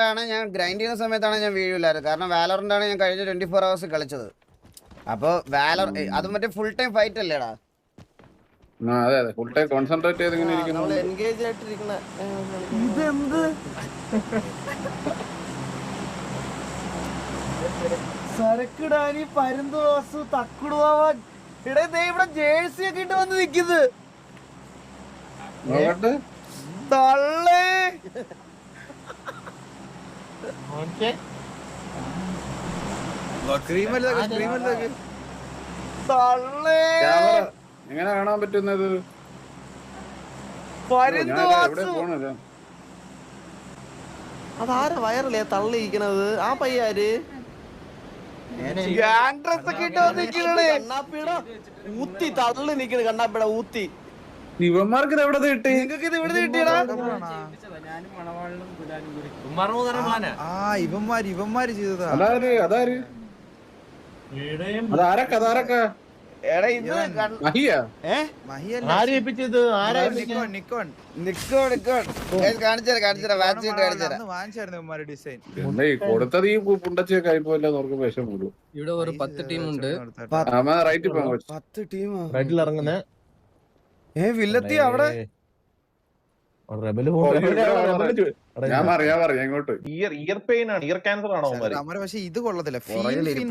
ആണ് ഞാൻ ഗ്രൈൻഡ് ചെയ്യുന്ന സമയത്താണ് ഞാൻ വീഴില്ലായിരുന്നു കാരണം വാലറിന്റെ ആണ് ഞാൻ കഴിഞ്ഞ ട്വന്റി ഫോർ അവേഴ്സ് കളിച്ചത്. അപ്പൊ വാലർ അത് മറ്റേ ഫുൾ ടൈം ഫൈറ്റ് അല്ലേടാ? ആ, അതെ അതെ. ഫുൾ ടൈം കോൺസെൻട്രേറ്റ് ചെയ്ത് ഇരിക്കുന്നു. നമ്മൾ എൻഗേജ് ആയിട്ടിരിക്കുന്ന ഇതെന്ത്? സരക്കിടാനി തക്കുടുവാൻ ഇടേ ദേ ഇവിടെ ജേഴ്സി ഒക്കെ ഇട്ട് വന്ന് നിക്കുന്നത് തള്ളേ. എങ്ങനെ കാണാൻ പറ്റുന്നത്? അതാരാ വയറല്ലേ തള്ളിയിരിക്കണത്? ആ പയ്യാര് കണ്ണാപ്പിട ഊത്തി തള്ളി നിക്കണ് കണ്ണാപ്പിട ഊത്തി. ഇവന്മാർക്ക് ഇത് എവിടെ കിട്ടി? നിങ്ങക്ക് ഇത് ഇവിടെ കിട്ടിയടാ? ആ ഇവന്മാര് ഇവന്മാര് ചെയ്തതാ. അതാര് അതാര്? അതാരൊക്കെ അതാരൊക്കെ എടാ ഇത് കൺ- മഹിയ? ഏ? മഹിയല്ല. നിക്കോൺ നിക്കോൺ നിക്കോ നിക്കോ കാണിച്ചരാ കാണിച്ചരാ വാച്ച് ചെയ്ത് കാണിച്ചരാ അന്ന് വാങ്ങിച്ചായിരുന്നു ഇവന്മാര് ഡിസൈൻ. ഈ കൊടുത്തത് ഈ പുണ്ടച്ചൊക്കെ ആയിപ്പോല്ല നോർക്ക് വിഷം കൂടും. ഇവിടെ ഒരു പത്ത് ടീം ഉണ്ട് ആമ റൈറ്റ് പത്ത് ടീമാ? റൈറ്റിൽ ഇറങ്ങുന്ന ഏ വില്ലത്തി അവിടെ? റെബൽ ഓ, ഇവിടെ വാ, ഞാൻ പറയാ ഞാൻ ഇങ്ങോട്ട്. ഇയർ ഇയർ പെയിൻ ആണ്. ഇയർ ക്യാൻസർ ആണോ അമര പക്ഷെ ഇത് കൊള്ളത്തില്ല.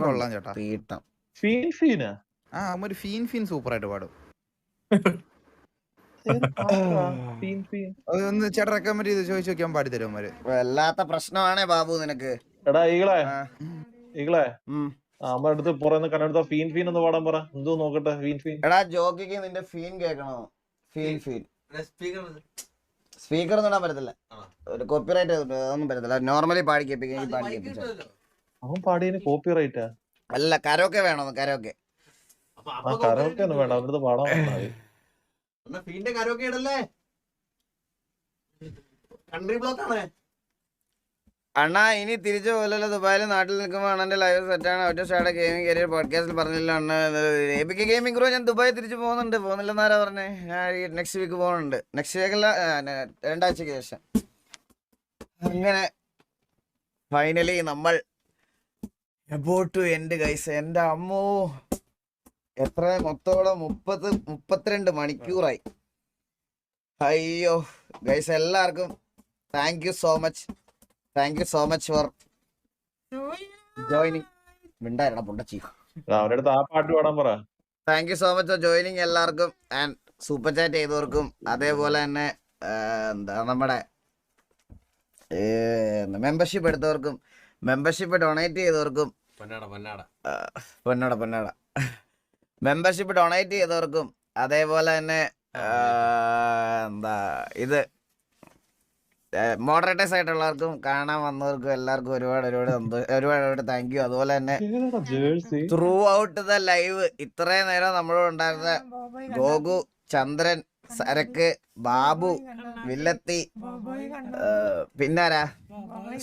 കൊള്ളാം ചേട്ടാ. ഫീൻ ഫീനാ? ആ അമ്മ ഫീൻ ഫീൻ സൂപ്പർ ആയിട്ട് പാടും ഫീൻ ഫീൻ. അതൊന്ന് ചേട്ടാ റെക്കമെൻഡ് ചെയ്ത് ചോദിച്ചു നോക്കിയാൽ പാടി തരും വല്ലാത്ത പ്രശ്നമാണേ ബാബു നിനക്ക്. എടാ ഈകളെ. ഈകളെ. അമ്മ അടുത്ത് പുറന്ന് കണ്ണെടുത്ത ഫീൻ ഫീൻ എന്ന് പാടാൻ പറ. എന്തോ നോക്കട്ടെ ഫീൻ ഫീൻ. എടാ ജോക്കിക്ക് നിന്റെ ഫീൻ കേക്കണോ? ഫീൻ ഫീൻ. സ്പീക്കർ ഒന്നും ഇടാൻ പറ്റത്തില്ല. ഒരു കോപ്പിറൈറ്റ് ഒന്നും പറ്റത്തില്ല. നോർമലി പാടി കേൾപ്പിക്കാൻ പാടി കേൾപ്പിച്ചു. അവൻ പാടിയതിന് കോപ്പിറൈറ്റാ. അല്ല കരോക്കെ വേണോ കരോക്കെ. ആ കരോക്കെ ഒന്നും വേണ്ട അവരുടെ പാടാൻ. ഫീന്റെ കരോക്കെ ഇടല്ലേ? കൺട്രി ബ്ലോക്ക് ആണ്. അണ്ണാ ഇനി തിരിച്ചു പോലല്ലോ ദുബായിൽ നാട്ടിൽ നിൽക്കുമ്പോൾ അണ്ണന്റെ ലൈവ് സെറ്റാണ് ഒറ്റ ഷാടെ ഗെയിമിംഗ് കരിയർ പോഡ്കാസ്റ്റിൽ പറഞ്ഞില്ല അണ്ണ എബിക്ക് ഗെയിമിംഗ് ഗ്രോ ഞാൻ ദുബായി തിരിച്ചു പോകുന്നുണ്ട്. പോകുന്നില്ലെന്നാരാ പറഞ്ഞേ? ഞാൻ നെക്സ്റ്റ് വീക്ക് പോകുന്നുണ്ട്. നെക്സ്റ്റ് വീക്കല്ല രണ്ടാഴ്ചക്ക് ശേഷം. അങ്ങനെ ഫൈനലി നമ്മൾ എബോട്ട് ടു എൻഡ് ഗൈസ് എന്റെ അമ്മോ എത്ര? മൊത്തോളം മുപ്പത് മുപ്പത്തിരണ്ട് മണിക്കൂറായി. അയ്യോ ഗൈസ് എല്ലാവർക്കും thank you so much thank you so much for joining മിണ്ടായിരടാ പുണ്ടച്ചി അടുത്ത് ആ പാട്ട് പാടാൻ പറ. Thank you so much for joining എല്ലാവർക്കും. ആൻഡ് സൂപ്പർ ചാറ്റ് ചെയ്തവർക്കും. അതേപോലെ തന്നെ എന്താ നമ്മുടെ മെമ്പർഷിപ്പ് എടുത്തവർക്കും. മെമ്പർഷിപ്പ് ഡൊണേറ്റ് ചെയ്തവർക്കും. പൊന്നാട പൊന്നാട. മെമ്പർഷിപ്പ് ഡൊണേറ്റ് ചെയ്തവർക്കും. അതേപോലെ തന്നെ എന്താ ഇത് മോഡറേറ്റേഴ്സ് ആയിട്ടുള്ളവർക്കും കാണാൻ വന്നവർക്കും എല്ലാവർക്കും ഒരുപാട് ഒരുപാട് സന്തോഷം ഒരുപാട് ഒരുപാട് താങ്ക് യു അതുപോലെ തന്നെ ജേഴ്സി? ത്രൂ ഔട്ട് ദ ലൈവ് ഇത്രയും നേരം നമ്മളോട് ഉണ്ടായിരുന്ന ഗോകു ചന്ദ്രൻ സരക്ക് ബാബു വില്ലത്തി പിന്നാരാ?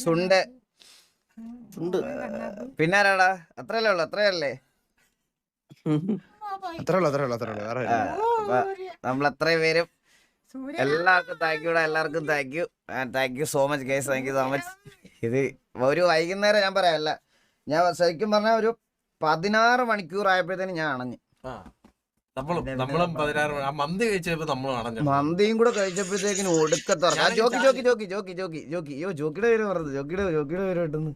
സുണ്ട്. പിന്നാരാടാ? അത്രയല്ലേ ഉള്ളു അത്രയല്ലേ? അത്രേ ഉള്ളു അത്രേ ഉള്ളു അത്രേ ഉള്ളു വേറെ നമ്മൾ അത്രയും പേരും എല്ലാവർക്കും താങ്ക് യു എല്ലാവർക്കും thank you thank you so much guys thank you so much ഇത് ഒരു വൈകുന്നേരം ഞാൻ പറയാല്ല ഞാൻ ശരിക്കും പറഞ്ഞ ഒരു പതിനാറ് മണിക്കൂർ ആയപ്പോഴത്തേനും ഞാൻ അണഞ്ഞു. മന്തിയും കൂടെ കഴിച്ചപ്പോഴത്തേക്കിനും ഒടുക്കത്തുറക്കം ആ, jockey jockey jockey jockey jockey jockey. അയ്യോ ജോക്കിയുടെ പേര് പറഞ്ഞത് ജോക്കിയുടെ ജോക്കിയുടെ പേര് കിട്ടുന്നു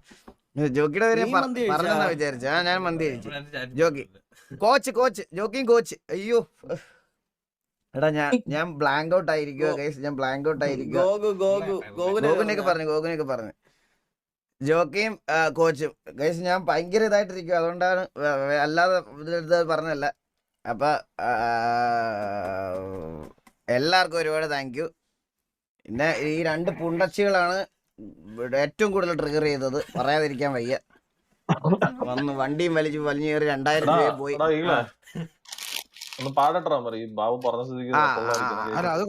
ജോക്കിയുടെ പേര് പറഞ്ഞാ പറഞ്ഞെന്നാ വിചാരിച്ചു. ആ ഞാൻ മന്തി കഴിച്ചു. ജോക്കി കോച്ച് കോച്ച് ജോക്കിയും കോച്ച്. അയ്യോ എടാ ഞാൻ ഞാൻ ബ്ലാങ്ക് ഔട്ട് ആയിരിക്കുവോ ഗൈസ് ഞാൻ ബ്ലാങ്ക് ഔട്ട് ആയിരിക്കും ഗോഗു ഗോഗു ഗോകുനെ ഗോകുനൊക്കെ പറഞ്ഞു ഗോകുനൊക്കെ പറഞ്ഞു. ജോക്കിയും കോച്ചും ഗൈസ് ഞാൻ ഭയങ്കര ഇതായിട്ടിരിക്കും അതുകൊണ്ടാണ് അല്ലാതെ ഇത് ഇത് പറഞ്ഞല്ല അപ്പൊ എല്ലാവർക്കും ഒരുപാട് താങ്ക് യു പിന്നെ ഈ രണ്ട് പുണ്ടച്ചികളാണ് ഏറ്റവും കൂടുതൽ ട്രിഗർ ചെയ്തത്. പറയാതിരിക്കാൻ വയ്യ. വന്ന് വണ്ടിയും വലിച്ചു വലിഞ്ഞു കയറി രണ്ടായിരം രൂപ പോയി. ഒന്ന് പാടട്ടോ ഈ ബാബു പറഞ്ഞ സ്ഥിതിക്ക് അല്ല അത്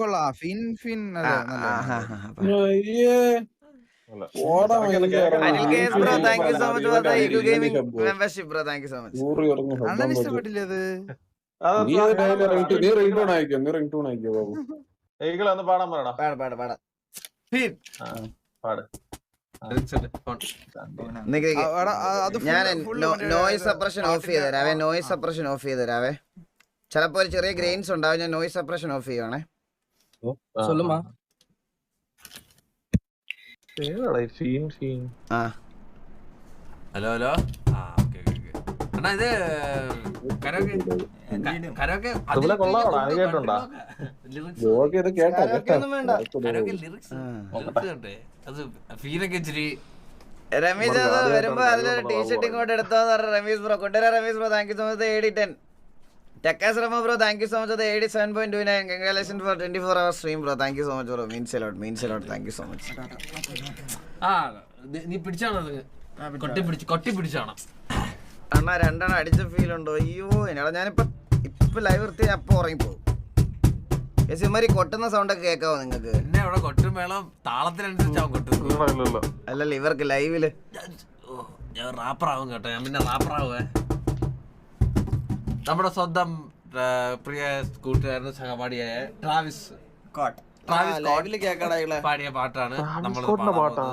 പാടാൻ പറയടാ ഞാൻ നോയിസ് സപ്രഷൻ ഓഫ് ചെയ്തരാവേ നോയിസ് സപ്രഷൻ ഓഫ് ചെയ്തരാവേ ചിലപ്പോ ഒരു ചെറിയ ഗ്രെയിൻസ് ഉണ്ടാവും. ഞാൻ നോയിസ് സപ്രഷൻ ഓഫ് ചെയ്യണേ சொல்லுமா ഹലോ ഹലോ. അണ്ണാ ഇത് റമീസ് വരുമ്പോ അതിലൊരു ടീഷർട്ട് ഇങ്ങോട്ട് എടുത്തോന്ന് പറഞ്ഞ റമീസ് ബ്രോ കൊണ്ടുവരാ Ramees bro thank you so much എഡിറ്റൻ റമ bro thank you so much eighty seven point two nine congratulation for twenty four hour stream bro thank you so much bro means a lot means a lot thank you so much ആ നീ- പിടിച്ചാണോ കൊട്ടി പിടിച്ച് കൊട്ടി പിടിച്ചാണോ? അണ്ണാ രണ്ടെണ്ണം അടിച്ച feel ഉണ്ടോ? അയ്യോ എന്നാ ഞാനിപ്പോ ഇപ്പൊ ലൈവ് നിർത്തി അപ്പൊ ഉറങ്ങിപ്പോകും. ഇമാരി കൊട്ടുന്ന സൗണ്ട് ഒക്കെ കേൾക്കാവോ നിങ്ങൾക്ക്? എന്നെ അവിടെ കൊട്ടും വേണം. അല്ലല്ല ഇവർക്ക് ലൈവിൽ ഓ, ഞാൻ റാപ്പറാവും കേട്ടോ. ഞാൻ പിന്നെ റാപ്പറാവേ നമ്മുടെ സ്വന്തം ആ, പ്രിയ കൂട്ടുകാരനും സഹപാഠിയായ ട്രാവിസ് ട്രാവിസ് സ്കോട്ട് ലൈവില് കേക്കടാ ഇങ്ങളെ പാടിയ പാട്ടാണ് നമ്മൾ സ്കോട്ടിന്റെ പാട്ടാ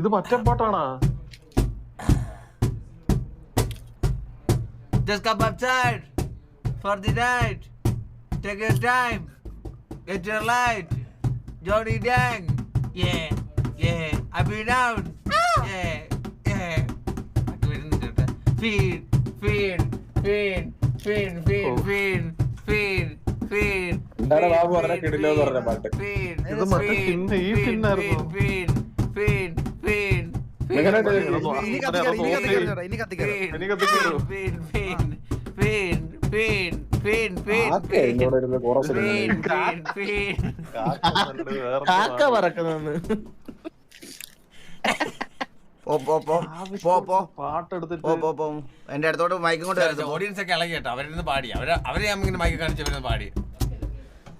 ഇത് മറ്റേ പാട്ടാണാ Just come outside for the night. Take your time. Get your light. Johnny Dang. Yeah, yeah. I've been down. Yeah, yeah. ഒക്കെ വരുന്നുണ്ട് കേട്ടോ. Feed, feed, feed, Feed feed feed feed feed എന്താണ് ബാബു കിടിലോ എന്ന് പറഞ്ഞ പാട്ട് ഇത് മറ്റേ പിന്നെ ഈ പിന്നായിരുന്നു കാക്ക പറക്കുന്നെന്ന് എന്റെ അടുത്തോട്ട് മൈക്കും കൊണ്ട് വരരുത്. ഓഡിയൻസ് ഒക്കെ ഇളകി കേട്ടോ. അവരിന്ന് പാടി. അവർ അവരെ ഞാൻ ഇങ്ങനെ മൈക്ക് കാണിച്ച് അവരിന്ന് പാടി.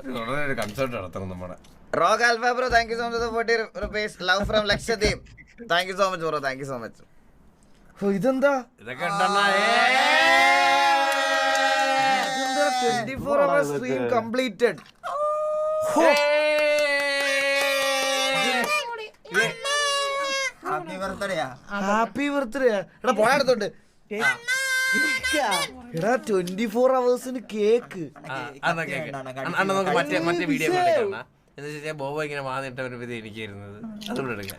ഒരു ഉടനെ ഒരു കൺസേർട്ട് നടത്തണം നമ്മുടെ. Rock alpha bro thank you so much forty rupees love from Lakshadweep thank you so much bro thank you so much ഓ ഇതെന്താ? ഇതൊക്കെ twenty four hour stream completed happy birthday എടാ പോയ അടുത്തോട്ട്. എടാ ട്വന്റി ഫോർ അവേഴ്സിന് കേക്ക്. അണ്ണ നമുക്ക് മറ്റേ മറ്റേ വീഡിയോ എന്ന് ഇങ്ങനെ വാന്നിട്ട ഒരു ഇത് എനിക്കായിരുന്നത് അതുകൂടെ എടുക്കാം.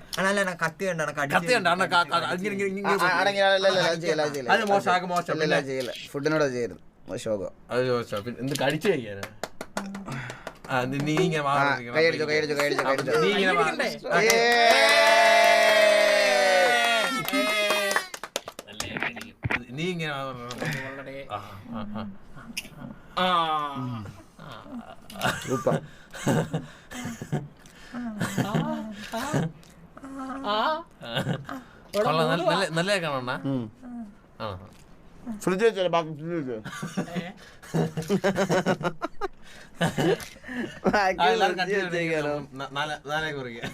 ഫുഡിനോട് ചെയ്യരുത്. എന്ത് കടിച്ചു കഴിക്കാനാ? നീ ഇങ്ങനെ നീ ഇങ്ങനെ നീ ഇങ്ങനെ നല്ല കാണണ ഫ്രിഡ്ജ് വെച്ചല്ലേ ബാക്കി ഫ്രിഡ്ജ് വെച്ചോ. നാലേ കുറിക്കാം.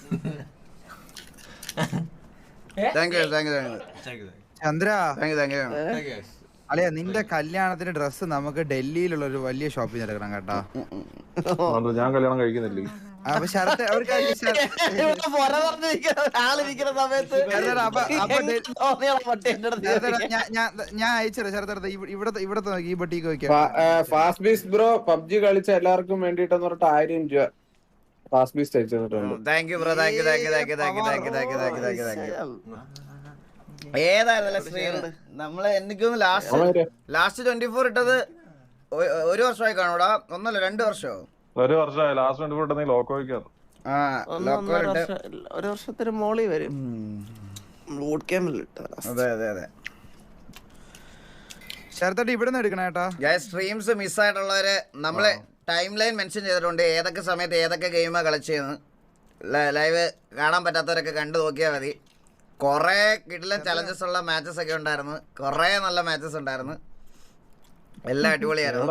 Thank you thank you thank you Thank you, Chandra. Thank you thank you thank you, guys. അളിയ നിന്റെ കല്യാണത്തിന്റെ ഡ്രസ്സ് നമുക്ക് ഡൽഹിയിലുള്ള ഒരു വലിയ ഷോപ്പിൽ നിന്ന് എടുക്കണം കേട്ടോ. ഞാൻ കല്യാണം കഴിക്കുന്നില്ലേ? അപ്പൊ ശരത്ത് അവർക്ക് ഞാൻ- അയച്ചത് ശരത്തേട്ട ഇവിടത്തെ ഇവിടത്തെ നോക്കി ഈ ബട്ടിക്ക് വെക്കാം ഫാസ്റ്റ് ബീസ് ബ്രോ പബ്ജി കളിച്ച എല്ലാവർക്കും വേണ്ടിട്ടെന്ന് പറഞ്ഞിട്ട് ആയിരം രൂപ. ഫാസ്റ്റ് ബീസ് അയച്ചു തന്നിട്ടുണ്ട് thank you bro thank you thank you thank you thank you thank you thank you thank you thank you thank you ഏതായിരുന്നല്ലേ stream നമ്മൾ എനിക്കൊന്ന് ലാസ്റ്റ് ലാസ്റ്റ് ട്വന്റി ഫോർ ഇട്ടത് ഒരു വർഷമായി കാണൂടാ. ഒന്നല്ല രണ്ട് വർഷമോ? ഒരു വർഷമായി. ലാസ്റ്റ് ട്വന്റി ഫോർ ലോക്കോ വയ്ക്കാറ് ആ ലോക്കോ ഒരു വർഷത്തിന് മോളി വരും. ഇട്ടതാ അതെ അതെ അതെ. ശരത്തോട്ട് ഇവിടെ നിന്ന് എടുക്കണേട്ടാ സ്ട്രീംസ് മിസ്സായിട്ടുള്ളവരെ നമ്മളെ ടൈം ലൈൻ മെൻഷൻ ചെയ്തിട്ടുണ്ട് ഏതൊക്കെ സമയത്ത് ഏതൊക്കെ ഗെയിമാണ് കളിച്ചതെന്ന് ലൈവ് കാണാൻ പറ്റാത്തവരൊക്കെ കണ്ടു നോക്കിയാൽ മതി. കുറേ കിടിലൻ ചലഞ്ചസ് ഉള്ള മാച്ചസ് ഒക്കെ ഉണ്ടായിരുന്നു. കുറേ നല്ല മാച്ചസ് ഉണ്ടായിരുന്നു. എല്ലാം അടിപൊളിയായിരുന്നു.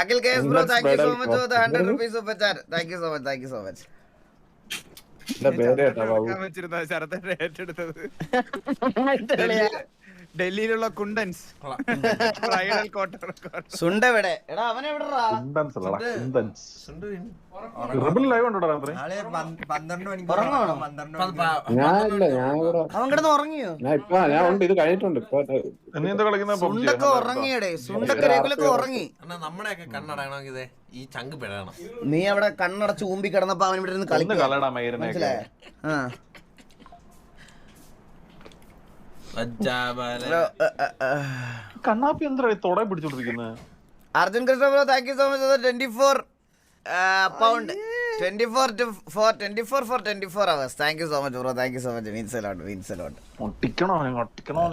Akhil K S bro thank you so much for the. Hundred rupees super chat thank you so much thank you so much എന്റെ ഡൽഹിയിലുള്ള കുണ്ടൻസ്. ബ്രൈഡൽ കോട്ടർ സുണ്ട എവിടെ എടാ അല്ലടാ സുണ്ട്. വീണ്. ലൈവ് ഉണ്ടോടാ നാളെ 12 മണിക്ക് ഞാൻ ഇവിടെ അവൻ കിടന്ന് ഉറങ്ങിയോ? ഞാൻ ഇപ്പോ ഞാൻ ഉണ്ട് ഇത് കഴിഞ്ഞിട്ടുണ്ട് ഇപ്പൊ നീ എന്താ കളിക്കുന്ന സുണ്ടൊക്കെ ഉറങ്ങിയടേ സുണ്ടൊക്കെ രഘുലൊക്കെ ഉറങ്ങി. അണ്ണാ നമ്മുടെയൊക്കെ കണ്ണടയണമെങ്കിൽ ഇതേ ഈ ചങ്ക് പിഴയണം. നീ അവിടെ കണ്ണടച്ച് ഊമ്പി കിടന്നപ്പോ അവൻ ഇവിടെ ഇരുന്ന് ഒന്ന് കളടാ മൈരനെ മനസ്സിലായോ? ആ. കണ്ണാപ്പി എന്താ തൊടേ പിടിച്ചോണ്ടിരിക്കുന്നത് Arjun Krishna bro thank you so much twenty four pound twenty four two four twenty four four twenty four hours thank you so much bro thank you so much means a lot means a lot ഒട്ടിക്കണോ ഒട്ടിക്കണോ